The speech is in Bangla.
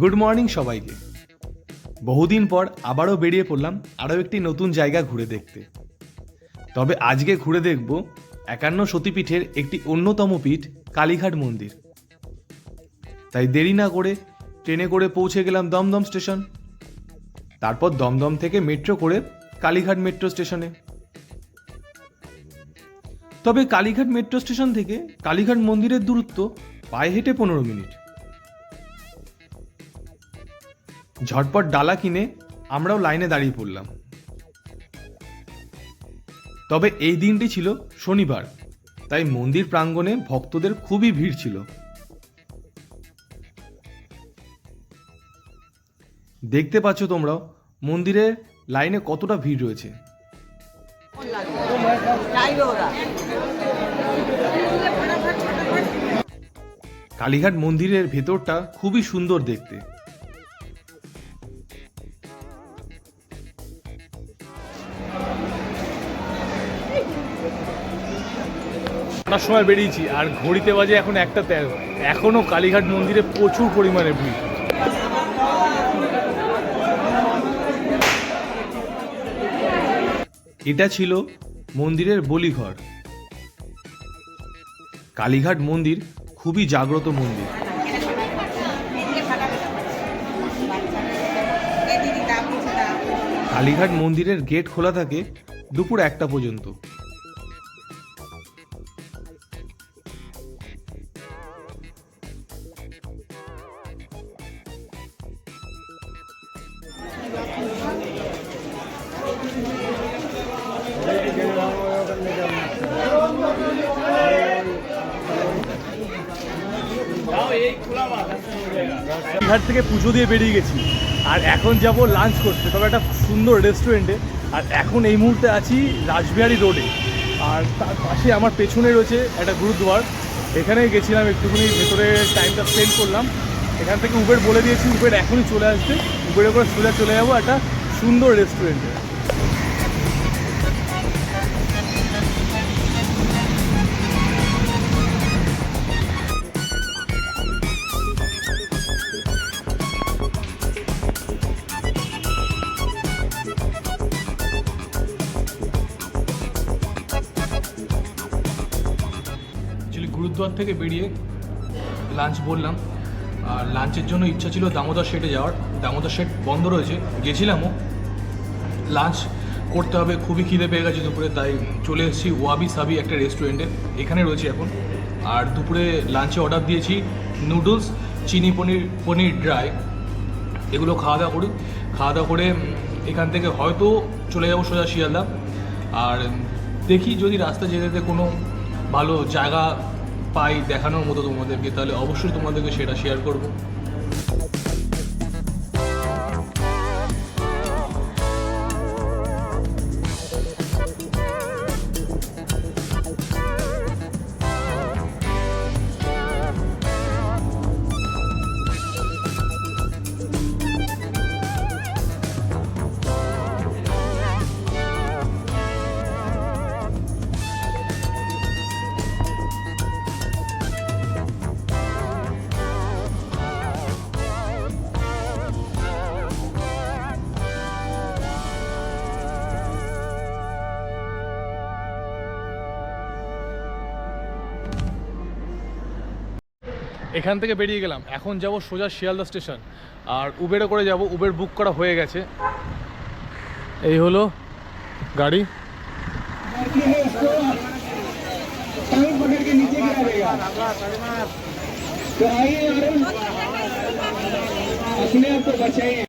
গুড মর্নিং সবাইকে। বহুদিন পর আবারও বেরিয়ে পড়লাম আরও একটি নতুন জায়গা ঘুরে দেখতে। তবে আজকে ঘুরে দেখব একান্ন সতীপীঠের একটি অন্যতম পীঠ, কালীঘাট মন্দির। তাই দেরি না করে ট্রেনে করে পৌঁছে গেলাম দমদম স্টেশন। তারপর দমদম থেকে মেট্রো করে কালীঘাট মেট্রো স্টেশনে। তবে কালীঘাট মেট্রো স্টেশন থেকে কালীঘাট মন্দিরের দূরত্ব পায়ে হেঁটে পনেরো মিনিট। ঝটপট ডালা কিনে আমরাও লাইনে দাঁড়িয়ে পড়লাম। তবে এই দিনটি ছিল শনিবার, তাই মন্দির প্রাঙ্গণে ভক্তদের খুবই ভিড় ছিল। দেখতে পাচ্ছ তোমরাও মন্দিরের লাইনে কতটা ভিড় রয়েছে। কালীঘাট মন্দিরের ভেতরটা খুবই সুন্দর দেখতে। আপনার সময় বেরিয়েছি, আর ঘড়িতে বাজে এখন একটা তেরো। এখনও কালীঘাট মন্দিরে প্রচুর পরিমাণে ভিড়। এটা ছিল মন্দিরের বলিঘর। কালীঘাট মন্দির খুবই জাগ্রত মন্দির। কালীঘাট মন্দিরের গেট খোলা থাকে দুপুর একটা পর্যন্ত। ঘাট থেকে পুজো দিয়ে বেরিয়ে গেছি। আর এখন যাব লাঞ্চ করতে। তবে একটা সুন্দর রেস্টুরেন্টে আর এখন এই মুহূর্তে আছি রাসবিহারি রোডে আর তার পাশে আমার পেছনে রয়েছে একটা গুরুদ্বার এখানে গেছিলাম একটুখানি, ভেতরে টাইমটা স্পেন্ড করলাম। এখান থেকে উবের বলে দিয়েছি, উবের এখনই চলে আসবে। উবেরে করে সোজা চলে যাব একটা সুন্দর রেস্টুরেন্টে গুরুদ্বার থেকে বেরিয়ে লাঞ্চ বললাম। আর লাঞ্চের জন্য ইচ্ছা ছিল দামোদর শেটে যাওয়ার। দামোদর শেট বন্ধ রয়েছে। গেছিলামও। লাঞ্চ করতে হবে। খুবই খিদে পেয়ে গেছে দুপুরে, তাই চলে এসেছি ওয়াবি সাবি একটা রেস্টুরেন্টে। এখানে রয়েছে এখন। আর দুপুরে লাঞ্চে অর্ডার দিয়েছি নুডলস, চিনি পনির পনির ড্রাই। এগুলো খাওয়া দাওয়া করি। খাওয়া দাওয়া করে এখান থেকে হয়তো চলে যাব সোজা শিয়ালদা। আর দেখি যদি রাস্তা যেতে যেতে কোনো ভালো জায়গা পাই দেখানোর মতো তোমাদেরকে তাহলে অবশ্যই তোমাদেরকে সেটা শেয়ার করব। এখান থেকে বেরিয়ে গেলাম এখন যাব সোজা শিয়ালদা স্টেশন আর উবেরে করে যাব উবের বুক করা হয়ে গেছে এই হলো গাড়ি टाइम पकड़ के नीचे गिरा देगा तो आइए अरुण अपने आप को बचाइए